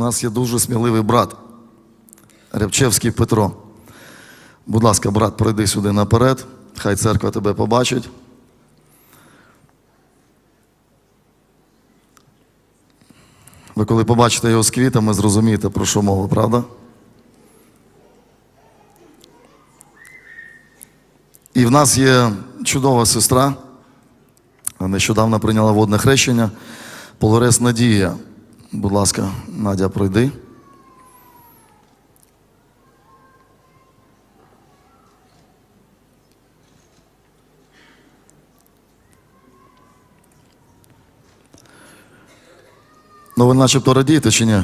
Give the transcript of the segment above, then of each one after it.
нас є дуже сміливий брат Рябчевський Петро. Будь ласка, брат, пройди сюди наперед. Хай церква тебе побачить. Ви коли побачите його з квітами, зрозумієте, про що мова, правда? І в нас є чудова сестра. Нещодавно прийняла водне хрещення. Полорес Надія. Будь ласка, Надя, пройди. Ну, ви начебто радієте чи ні?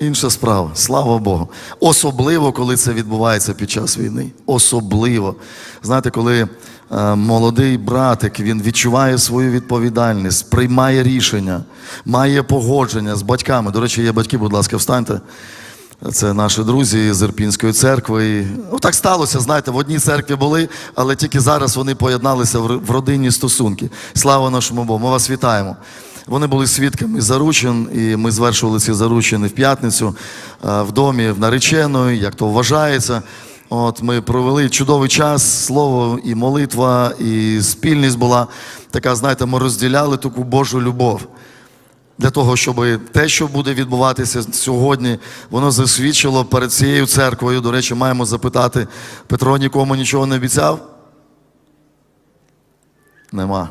Інша справа, слава Богу. Особливо, коли це відбувається під час війни. Особливо. Знаєте, коли е, молодий братик він відчуває свою відповідальність, приймає рішення, має погодження з батьками. До речі, є батьки, будь ласка, встаньте. Це наші друзі з Ірпінської церкви. Ну, так сталося, знаєте, в одній церкві були, але тільки зараз вони поєдналися в родинні стосунки. Слава нашому Богу, ми вас вітаємо. Вони були свідками заручин, і ми звершували ці заручини в п'ятницю е, в домі в нареченої, як то вважається. От ми провели чудовий час, слово і молитва, і спільність була така, знаєте, ми розділяли таку Божу любов для того, щоб те, що буде відбуватися сьогодні, воно засвідчило перед цією церквою. До речі, маємо запитати, Петро нікому нічого не обіцяв? Нема.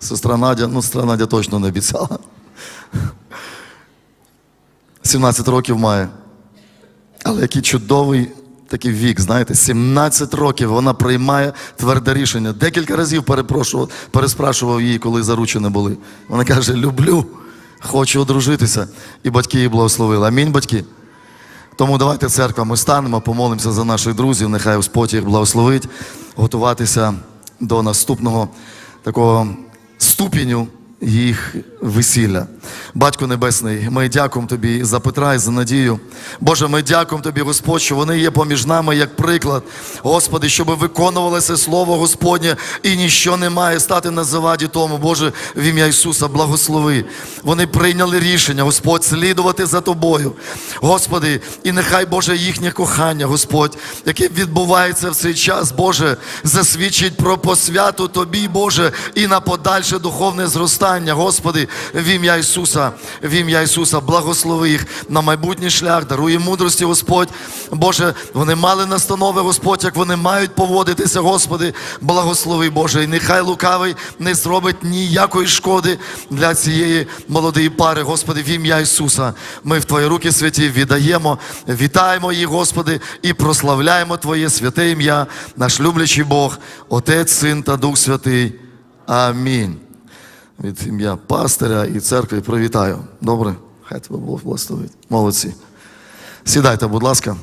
Сестра Надя, ну, сестра Надя точно не обіцяла. 17 років має. Але який чудовий такий вік, знаєте, 17 років вона приймає тверде рішення. Декілька разів переспрашував її, коли заручені були. Вона каже: люблю, хочу одружитися. І батьки її благословили. Амінь, батьки. Тому давайте церква, ми станемо, помолимося за наших друзів, нехай Господь їх благословить, готуватися до наступного такого ступеню їх весілля. Батько Небесний, ми дякуємо Тобі за Петра і за надію. Боже, ми дякуємо Тобі, Господь, що вони є поміж нами як приклад. Господи, щоб виконувалося Слово Господнє, і ніщо не має стати на заваді тому. Боже, в ім'я Ісуса, благослови. Вони прийняли рішення, Господь, слідувати за Тобою. Господи, і нехай, Боже, їхнє кохання, Господь, яке відбувається в цей час, Боже, засвідчить про посвяту Тобі, Боже, і на подальше духовне зростання. Господи, в ім'я Ісуса, в ім'я Ісуса, благослови їх на майбутній шлях, дарує мудрості, Господь. Боже, вони мали настанови, Господь, як вони мають поводитися, Господи, благослови, Боже. І нехай лукавий не зробить ніякої шкоди для цієї молодої пари, Господи, в ім'я Ісуса. Ми в Твої руки святі віддаємо, вітаємо їх, Господи, і прославляємо Твоє святе ім'я, наш люблячий Бог, Отець, Син та Дух Святий. Амінь. Від ім'я пастиря і церкви привітаю. Добре? Хай тебе Бог благословить. Молодці. Сідайте, будь ласка.